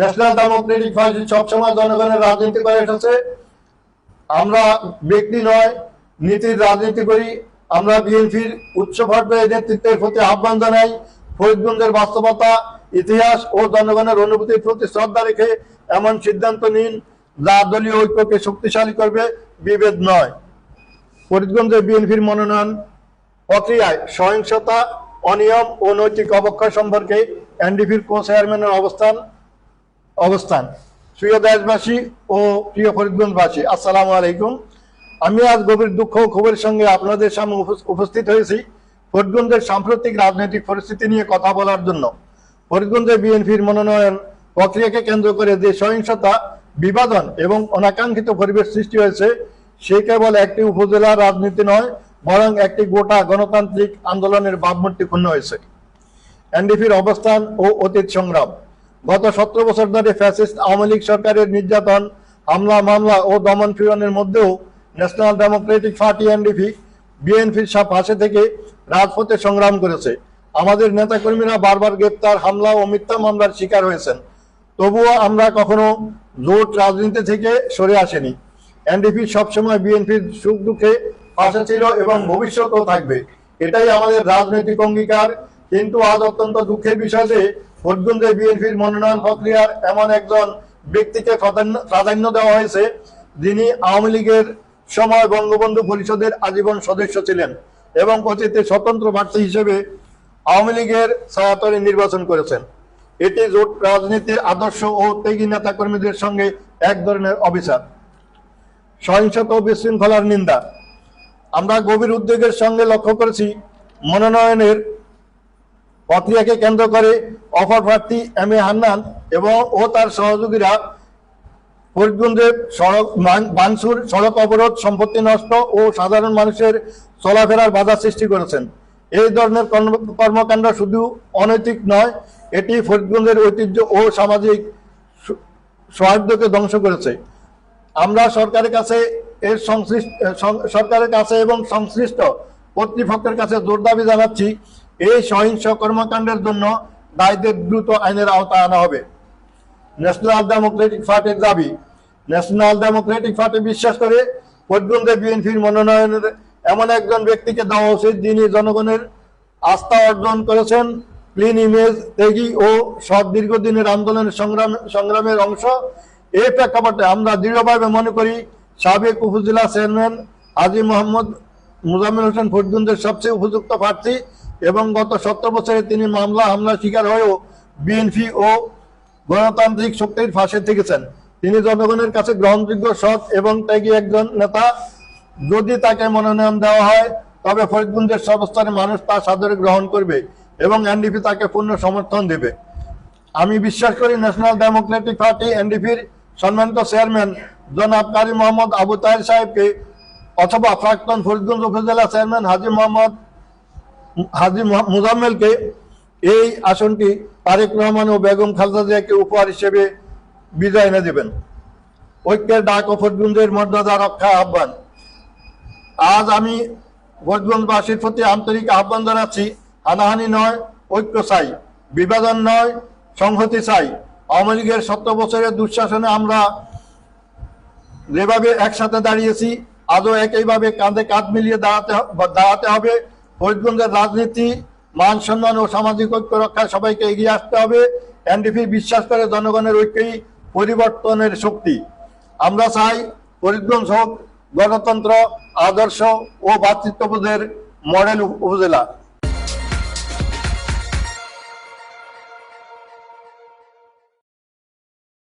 National Democratic party সবসময় জনগণের রাজনীতি করে এসেছে। আমরা ব্যক্তি নয়, নীতির রাজনীতি করি। আমরা বিএনপির উচ্চ পর্যায়ের নেতৃত্বের প্রতি আহ্বান জানাই। ফরিদগঞ্জের বাস্তবতা, ইতিহাস ও জনগণের অনুভূতির প্রতি শ্রদ্ধা রেখে এমন সিদ্ধান্ত নিন যা দলীয় ঐক্যকে শক্তিশালী করবে। বিভেদ নয়। ফরিদগঞ্জে বিএনপির মনোনয়ন প্রক্রিয়ায় সহিংসতা, অনিয়ম ও নৈতিক অবক্ষয় সম্পর্কে এনডিপির কো চেয়ারম্যানের অবস্থান অবস্থান। প্রিয় দেশবাসী ও প্রিয় ফরিদগঞ্জবাসী, আসসালামু আলাইকুম। আমি আজ গভীর দুঃখ ক্ষোভের সঙ্গে আপনাদের সামনে উপস্থিত হয়েছি ফরিদগঞ্জের সাম্প্রতিক রাজনৈতিক পরিস্থিতি নিয়ে কথা বলার জন্য। ফরিদগঞ্জে বিএনপির মনোনয়ন প্রক্রিয়াকে কেন্দ্র করে যে সহিংসতা, বিবাদন এবং অনাকাঙ্ক্ষিত পরিবেশ সৃষ্টি হয়েছে, সে কেবল একটি উপজেলা রাজনীতি নয়, বরং একটি গোটা গণতান্ত্রিক আন্দোলনের ভাবমূর্তি ক্ষুণ্ণ হয়েছে। এনডিপির অবস্থান ও অতীত সংগ্রাম। গত সতেরো বছর ধরে ফ্যাসিস্ট আওয়ামী লীগ সরকারের নির্যাতন, হামলা, মামলা ও দমন পীড়নের মধ্যেও ন্যাশনাল ডেমোক্রেটিক পার্টি এনডিপি, বিএনপির সব পাশে থেকে রাজপথে সংগ্রাম করেছে। আমাদের নেতাকর্মীরা বারবার গ্রেপ্তার, হামলা ও মিথ্যা মামলার শিকার হয়েছেন। তবুও আমরা কখনো জোট রাজনীতি থেকে সরে আসেনি। এনডিপি সবসময় বিএনপির সুখ দুঃখে পাশে ছিল এবং ভবিষ্যতেও থাকবে। এটাই আমাদের রাজনৈতিক অঙ্গীকার। কিন্তু আজ অত্যন্ত দুঃখের বিষয় যে ভোটগঞ্জে বিএনপির মনোনয়ন প্রক্রিয়ার এমন একজন ব্যক্তিকে প্রাধান্য দেওয়া হয়েছে, যিনি আওয়ামী লীগের সময় বঙ্গবন্ধু পরিষদের আজীবন সদস্য ছিলেন এবং অতীতে স্বতন্ত্র প্রার্থী হিসেবে আওয়ামী লীগের ছায়াতলে নির্বাচন করেছেন। এটি জোট রাজনীতির আদর্শ ও ত্যাগী নেতা কর্মীদের সঙ্গে এক ধরনের অবিচার। সহিংসতা ও বিশৃঙ্খলার নিন্দা। আমরা গভীর উদ্বেগের সঙ্গে লক্ষ্য করেছি, মনোনয়নের প্রক্রিয়াকে কেন্দ্র করে অফার প্রার্থী এম এ হান্নান এবং ও তার সহযোগীরা ফরিদগঞ্জে সড়ক ভাঙচুর সড়ক অবরোধ, সম্পত্তি নষ্ট ও সাধারণ মানুষের চলাফেরার বাধা সৃষ্টি করেছেন। এই ধরনের কর্ম- কর্মকাণ্ড শুধু অনৈতিক নয়, এটি ফরিদগঞ্জের ঐতিহ্য ও সামাজিক সৌহার্দ্যকে ধ্বংস করেছে। আমরা সরকারের কাছে এর সংশ্লিষ্ট সরকারের কাছে এবং সংশ্লিষ্ট কর্তৃপক্ষের কাছে জোর দাবি জানাচ্ছি এই সহিংস কর্মকাণ্ডের জন্য দায়ীদের দ্রুত আইনের আওতায় আনা হবে। ন্যাশনাল ডেমোক্রেটিক পার্টির দাবি ন্যাশনাল ডেমোক্রেটিক পার্টি বিশ্বাস করে ভোটগ্রন্থে বিএনপির মনোনয়নের এমন একজন ব্যক্তিকে দেওয়া উচিত যিনি জনগণের আস্থা অর্জন করেছেন, ক্লিন ইমেজ ত্যাগী ও সব দীর্ঘদিনের আন্দোলনের সংগ্রাম, সংগ্রামের অংশ। এই প্রেক্ষাপটে আমরা দৃঢ়ভাবে মনে করি, সাবেক উপজেলা চেয়ারম্যান হাজি মোহাম্মদ মুজাম্মিল হোসেন ফরিদগঞ্জের সবচেয়ে উপযুক্ত প্রার্থী এবং গত সত্তর বছরে তিনি মামলা, হামলার শিকার হয়েও বিএনপি ও গণতান্ত্রিক শক্তির ফাঁসে থেকেছেন। তিনি জনগণের কাছে গ্রহণযোগ্য সৎ এবং ত্যাগী একজন নেতা। যদি তাকে মনোনয়ন দেওয়া হয়, তবে ফরিদগঞ্জের সর্বস্তরের মানুষ তার সাদরে গ্রহণ করবে এবং এনডিপি তাকে পূর্ণ সমর্থন দেবে। আমি বিশ্বাস করি ন্যাশনাল ডেমোক্রেটিক পার্টি এনডিপির সম্মানিত চেয়ারম্যান জনাব কারি মোহাম্মদ আবু তাহের সাহেবকে অথবা প্রাক্তন ফরিদগঞ্জ উপজেলা চেয়ারম্যান হাজি মোহাম্মদ হাজি মুজাম্মেলকে এই আসনটি তারেক রহমান ও বেগম খালেদা জিয়াকে উপহার হিসেবে বিজয় এনে দেবেন। ঐক্যের ডাক ও ফরিদগঞ্জের মর্যাদা রক্ষা আহ্বান। আজ আমি ভোটগঞ্জবাসীর প্রতি আন্তরিক আহ্বান জানাচ্ছি, হানাহানি নয়, ঐক্য চাই, বিভাজন নয়, সংহতি চাই। আওয়ামী লীগের সত্তর বছরের দুঃশাসনে আমরা যেভাবে একসাথে দাঁড়িয়েছি, আজও একইভাবে কাঁধে কাঁধ মিলিয়ে দাঁড়াতে দাঁড়াতে হবে। ফরিদগঞ্জের রাজনীতি, মান সম্মান ও সামাজিক ঐক্য রক্ষায় সবাইকে এগিয়ে আসতে হবে। এনডিপি বিশ্বাস করে জনগণের ঐক্যই পরিবর্তনের শক্তি। আমরা চাই ফরিদগঞ্জ হোক গণতন্ত্র, আদর্শ ও ভ্রাতৃত্ববোধের মডেল উপজেলা